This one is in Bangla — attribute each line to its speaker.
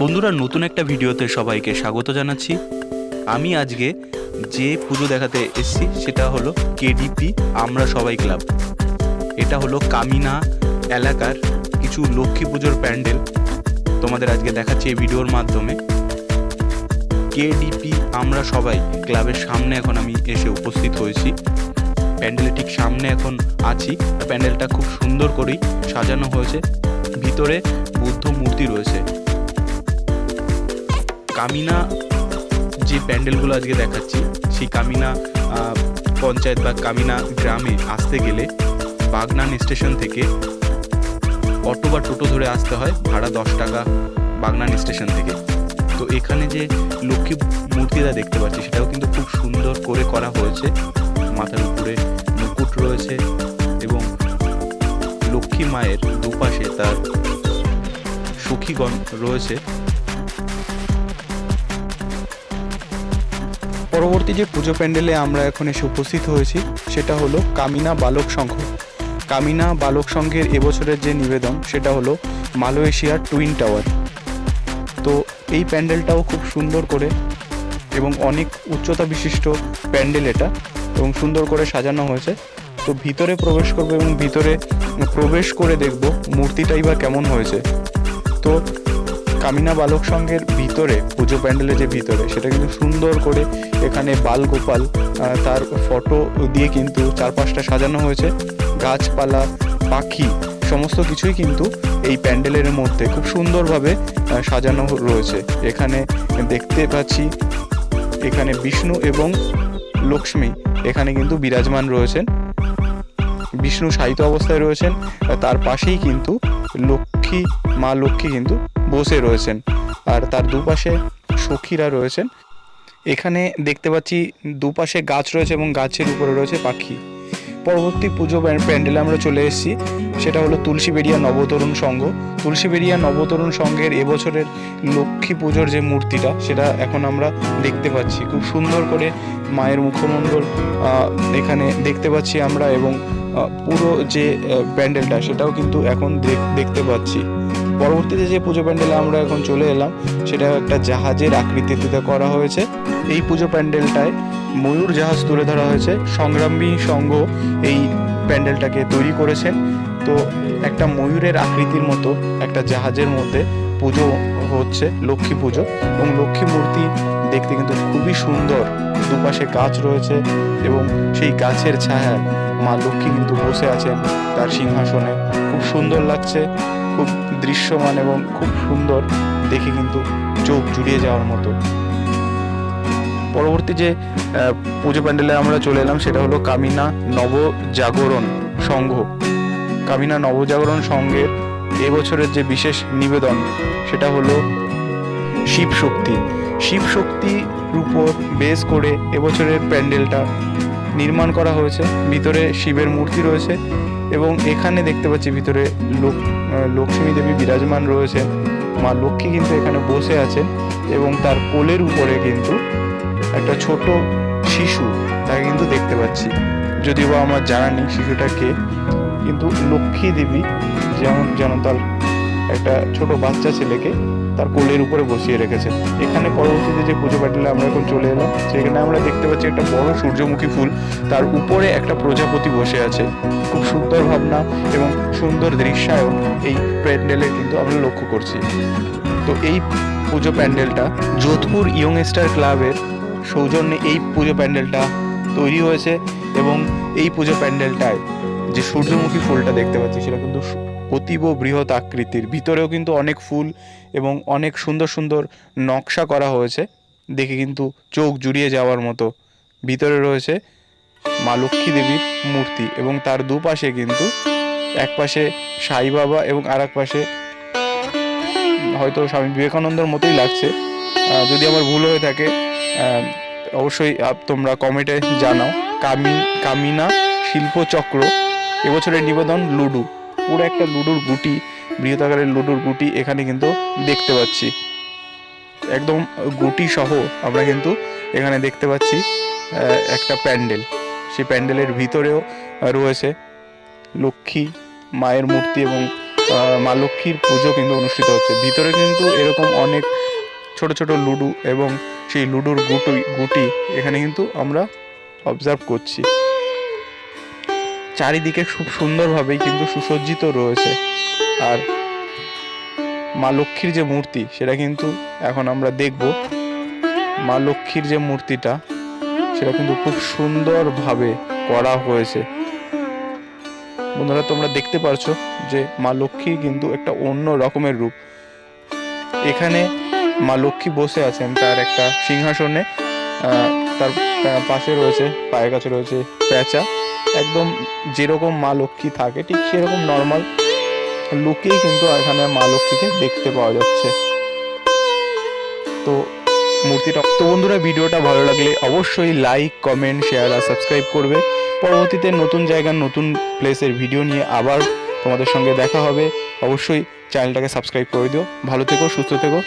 Speaker 1: বন্ধুরা, নতুন একটা ভিডিওতে সবাইকে স্বাগত জানাচ্ছি। আমি আজকে যে পুজো দেখাতে এসেছি, সেটা হলো কেডিপি আমরা সবাই ক্লাব এটা হলো কামিনা এলাকার কিছু লক্ষ্মী পুজোর প্যান্ডেল। তোমাদের আজকে দেখাচ্ছি এই ভিডিওর মাধ্যমে। কেডিপি আমরা সবাই ক্লাবের সামনে এখন আমি এসে উপস্থিত হয়েছি। প্যান্ডেলের ঠিক সামনে এখন আছি। প্যান্ডেলটা খুব সুন্দর করেই সাজানো হয়েছে। ভিতরে বুদ্ধ মূর্তি রয়েছে। কামিনা, যে প্যান্ডেলগুলো আজকে দেখাচ্ছি, সেই কামিনা পঞ্চায়েত বা কামিনা গ্রামে আসতে গেলে বাগনান স্টেশন থেকে অটো বা টোটো ধরে আসতে হয় ভাড়া দশ টাকা বাগনান স্টেশন থেকে। তো এখানে যে লক্ষ্মী মূর্তিটা দেখতে পাচ্ছি, সেটাও কিন্তু খুব সুন্দর করে করা হয়েছে। মাথার উপরে মুকুট রয়েছে এবং লক্ষ্মী মায়ের দুপাশে তার সখীগণ রয়েছে।
Speaker 2: পরবর্তী যে পুজো প্যান্ডেলে আমরা এখন এসে উপস্থিত হয়েছি, সেটা হলো কামিনা বালক সংঘ। কামিনা বালক সংঘের এবছরের যে নিবেদন, সেটা হলো মালয়েশিয়ার টুইন টাওয়ার। তো এই প্যান্ডেলটাও খুব সুন্দর করে এবং অনেক উচ্চতা বিশিষ্ট প্যান্ডেল এটা এবং সুন্দর করে সাজানো হয়েছে। তো ভিতরে প্রবেশ করব এবং ভিতরে প্রবেশ করে দেখব মূর্তিটাই বা কেমন হয়েছে। তো কামিনা বালক সংঘের ভিতরে, পুজো প্যান্ডেলের যে ভিতরে, সেটা কিন্তু সুন্দর করে এখানে বালগোপাল তার ফটো দিয়ে কিন্তু চারপাশটা সাজানো হয়েছে। গাছপালা, পাখি, সমস্ত কিছুই কিন্তু এই প্যান্ডেলের মধ্যে খুব সুন্দরভাবে সাজানো রয়েছে। এখানে দেখতে পাচ্ছি, এখানে বিষ্ণু এবং লক্ষ্মী, এখানে কিন্তু বিরাজমান রয়েছেন। বিষ্ণু সাহিত্য অবস্থায় রয়েছেন তার পাশেই কিন্তু লক্ষ্মী, মা লক্ষ্মী কিন্তু বসে রয়েছেন। আর তার দুপাশে সখীরা রয়েছেন। এখানে দেখতে পাচ্ছি দুপাশে গাছ রয়েছে এবং গাছের উপরে রয়েছে পাখি। পরবর্তী পুজো প্যান- প্যান্ডেলে আমরা চলে এসেছি। সেটা হলো তুলসী তুলসীবেড়িয়া নবতরুণ সংঘ। তুলসী তুলসীবেড়িয়া নবতরুণ সংঘের এবছরের লক্ষ্মী পুজোর যে মূর্তিটা, সেটা এখন আমরা দেখতে পাচ্ছি। খুব সুন্দর করে মায়ের মুখমণ্ডল এখানে দেখতে পাচ্ছি আমরা এবং পুরো যে প্যান্ডেলটা, সেটাও কিন্তু এখন দেখ- দেখতে পাচ্ছি। পরবর্তীতে যে পুজো প্যান্ডেলে আমরা এখন চলে এলাম সেটা একটা জাহাজের আকৃতিতে করা হয়েছে। এই পুজো প্যান্ডেলটায় ময়ূর জাহাজ তুলে ধরা হয়েছে। সংগ্রামী সংঘ এই প্যান্ডেলটাকে তৈরি করেছেন। তো একটা ময়ূরের আকৃতির মতো একটা জাহাজের মধ্যে পুজো হচ্ছে, লক্ষ্মী পুজো। এবং লক্ষ্মী মূর্তি দেখতে কিন্তু খুবই সুন্দর। দুপাশে গাছ রয়েছে এবং সেই গাছের ছায়ায় মা লক্ষ্মী কিন্তু বসে আছেন তার সিংহাসনে। খুব সুন্দর লাগছে। খুব দৃশ্যমান এবং খুব সুন্দর। দেখে কিন্তু চোখ জুড়িয়ে যাওয়ার মতো। পরবর্তী যে পুজো প্যান্ডেলে আমরা চলে এলাম সেটা হলো কামিনা নবজাগরণ সংঘ। কামিনা নবজাগরণ সংঘের এবছরের যে বিশেষ নিবেদন, সেটা হলো শিব শক্তি শিব শক্তির উপর বেস করে এবছরের প্যান্ডেলটা নির্মাণ করা হয়েছে। ভিতরে শিবের মূর্তি রয়েছে এবং এখানে দেখতে পাচ্ছি ভিতরে লোক লক্ষ্মী দেবী বিরাজমান রয়েছে। মা লক্ষ্মী কিন্তু এখানে বসে আছে এবং তার কোলের উপরে কিন্তু একটা ছোট শিশু, তাকে কিন্তু দেখতে পাচ্ছি। যদিও বা আমার জানা নেই শিশুটা কে, কিন্তু লক্ষ্মী দেবী যেমন যেন তার একটা ছোট বাচ্চা ছেলেকে তার কোলের উপরে বসিয়ে রেখেছে। এখানে পরবর্তীতে যে পুজো প্যান্ডেলে আমরা এখন চলে এলাম, সেখানে আমরা দেখতে পাচ্ছি একটা বড় সূর্যমুখী ফুল। তার উপরে একটা প্রজাপতি বসে আছে। খুব সুন্দর ভাবনা এবং সুন্দর দৃশ্যায়ন এই প্যান্ডেলে কিন্তু আমরা লক্ষ্য করছি। তো এই পুজো প্যান্ডেলটা যোধপুর ইয়ং স্টার ক্লাবের সৌজন্যে এই পুজো প্যান্ডেলটা তৈরি হয়েছে এবং এই পুজো প্যান্ডেলটায় যে সূর্যমুখী ফুলটা দেখতে পাচ্ছি, সেটা কিন্তু অতীব বৃহৎ আকৃতির। ভিতরেও কিন্তু অনেক ফুল এবং অনেক সুন্দর সুন্দর নকশা করা হয়েছে। দেখে কিন্তু চোখ জুড়িয়ে যাওয়ার মতো। ভিতরে রয়েছে মা লক্ষ্মী দেবীর মূর্তি এবং তার দুপাশে কিন্তু এক পাশে সাই বাবা এবং আর এক পাশে হয়তো স্বামী বিবেকানন্দের মতোই লাগছে। যদি আমার ভুল হয়ে থাকে অবশ্যই তোমরা কমেন্টে জানাও। কামি কামিনা শিল্পচক্র, এবছরের নিবেদন লুডু। পুরো একটা লুডুর গুটি, বৃহৎ আকারের লুডুর গুটি এখানে কিন্তু দেখতে পাচ্ছি। একদম গুটি সহ আমরা কিন্তু এখানে দেখতে পাচ্ছি একটা প্যান্ডেল। সেই প্যান্ডেলের ভিতরেও রয়েছে লক্ষ্মী মায়ের মূর্তি এবং মা লক্ষ্মীর পুজো কিন্তু অনুষ্ঠিত হচ্ছে। ভিতরে কিন্তু এরকম অনেক ছোট ছোট লুডু এবং সেই লুডুর গুটি গুটি এখানে কিন্তু আমরা অবজার্ভ করছি। চারিদিকে খুব সুন্দরভাবেই কিন্তু সুসজ্জিত রয়েছে। আর মা লক্ষ্মীর যে মূর্তি, সেটা কিন্তু এখন আমরা দেখব। মা লক্ষ্মীর যে মূর্তিটা, সেটা কিন্তু খুব সুন্দরভাবে করা হয়েছে। বন্ধুরা, তোমরা দেখতে পারছ যে মা লক্ষ্মী কিন্তু একটা অন্য রকমের রূপ। এখানে মা লক্ষ্মী বসে আছেন তার একটা সিংহাসনে। তার পাশে রয়েছে, পায়ের কাছে রয়েছে পেঁচা একদম যেরকম মা লক্ষ্মী থাকে, ঠিক সেরকম নর্মাল লুকেই কিন্তু এখানে মা লক্ষ্মীকে দেখতে পাওয়া যাচ্ছে। তো মূর্তিটা, তো বন্ধুরা ভিডিওটা ভালো লাগলে অবশ্যই লাইক কমেন্ট শেয়ার আর সাবস্ক্রাইব করবে। পরবর্তীতে নতুন জায়গার নতুন প্লেসের ভিডিও নিয়ে আবার তোমাদের সঙ্গে দেখা হবে। অবশ্যই চ্যানেলটাকে সাবস্ক্রাইব করে দিও। ভালো থেকো, সুস্থ থেকো।